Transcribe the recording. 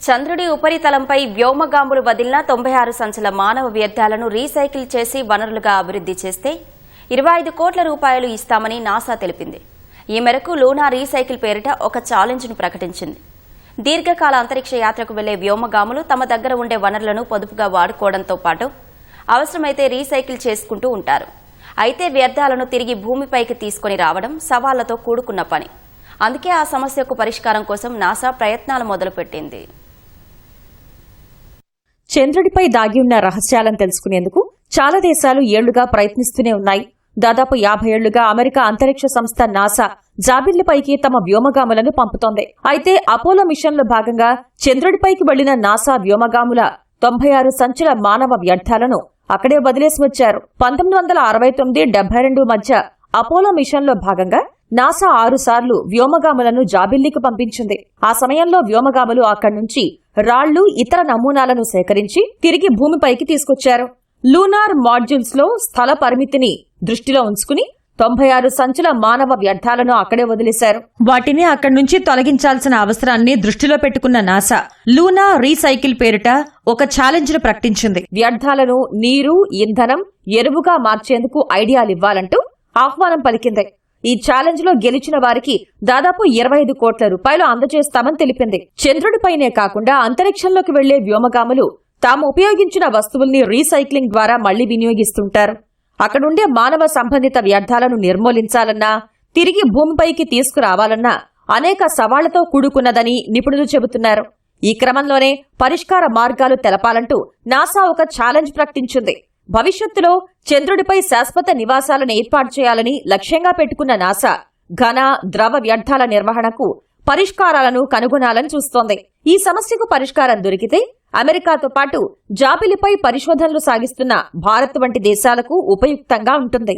చంద్రుడి ఉపరితలంపై వ్యోమగాములు వదిలిన తొంభై ఆరు సంచుల మానవ వ్యర్థాలను రీసైకిల్ చేసి వనరులుగా అభివృద్ధి చేస్తే ఇరవై ఐదు కోట్ల రూపాయలు ఇస్తామని నాసా తెలిపింది. ఈ మేరకు లూనా రీసైకిల్ పేరిట ఒక ఛాలెంజ్ను ప్రకటించింది. దీర్ఘకాల అంతరిక్ష యాత్రకు వెళ్ళే వ్యోమగాములు తమ దగ్గర ఉండే వనరులను పొదుపుగా వాడుకోవడంతో పాటు అవసరమైతే రీసైకిల్ చేసుకుంటూ ఉంటారు. అయితే వ్యర్థాలను తిరిగి భూమిపైకి తీసుకొని రావడం సవాళ్ళతో కూడుకున్న పని. అందుకే ఆ సమస్యకు పరిష్కారం కోసం నాసా ప్రయత్నాలు మొదలుపెట్టింది. చంద్రుడిపై దాగి ఉన్న రహస్యాలను తెలుసుకునేందుకు చాలా దేశాలు ఏళ్ళుగా ప్రయత్నిస్తూనే ఉన్నాయి. దాదాపు యాభై ఏళ్ళుగా అమెరికా అంతరిక్ష సంస్థ నాసా జాబిల్లిపైకి తమ వ్యోమగాములను పంపుతోంది. అయితే అపోలో మిషన్లో భాగంగా చంద్రుడిపైకి వెళ్ళిన నాసా వ్యోమగాముల తొంభై ఆరు సంచుల మానవ వ్యర్థాలను అక్కడే వదిలేసి వచ్చారు. పంతొమ్మిది వందల అరవై తొమ్మిది డెబ్బై రెండు మధ్య అపోలో మిషన్లో భాగంగా నాసా ఆరు సార్లు వ్యోమగాములను జాబిల్లికి పంపించింది. ఆ సమయంలో వ్యోమగాములు అక్కడి నుంచి రాళ్ళు ఇతర నమూనాలను సేకరించి తిరిగి భూమిపైకి తీసుకొచ్చారు. లూనార్ మాడ్యూల్స్లో స్థల పరిమితిని దృష్టిలో ఉంచుకుని తొంభై ఆరు సంచుల మానవ వ్యర్థాలను అక్కడే వదిలేశారు. వాటిని అక్కడి నుంచి తొలగించాల్సిన అవసరాన్ని దృష్టిలో పెట్టుకున్న నాసా లూనా రీసైకిల్ పేరిట ఒక ఛాలెంజ్ను ప్రకటించింది. వ్యర్థాలను నీరు ఇంధనం ఎరువుగా మార్చేందుకు ఐడియాలు ఇవ్వాలంటూ ఆహ్వానం పలికింది. ఈ ఛాలెంజ్లో గెలిచిన వారికి దాదాపు ఇరవై ఐదు కోట్ల రూపాయలు అందజేస్తామని తెలిపింది. చంద్రుడిపైనే కాకుండా అంతరిక్షంలోకి వెళ్ళే వ్యోమగాములు తాము ఉపయోగించిన వస్తువుల్ని రీసైక్లింగ్ ద్వారా మళ్ళీ వినియోగిస్తుంటారు. అక్కడుండే మానవ సంబంధిత వ్యర్థాలను నిర్మూలించాలన్నా తిరిగి భూమిపైకి తీసుకురావాలన్నా అనేక సవాళ్ళతో కూడుకున్నదని నిపుణులు చెబుతున్నారు. ఈ క్రమంలోనే పరిష్కార మార్గాలు తెలపాలంటూ నాసా ఒక ఛాలెంజ్ ప్రకటించింది. భవిష్యత్తులో చంద్రుడిపై శాశ్వత నివాసాలను ఏర్పాటు చేయాలని లక్ష్యంగా పెట్టుకున్న నాసా ఘన ద్రవ వ్యర్థాల నిర్వహణకు పరిష్కారాలను కనుగొనాలని చూస్తోంది. ఈ సమస్యకు పరిష్కారం దొరికితే అమెరికాతో పాటు జాబిలిపై పరిశోధనలు సాగిస్తున్న భారత్ వంటి దేశాలకు ఉపయుక్తంగా ఉంటుంది.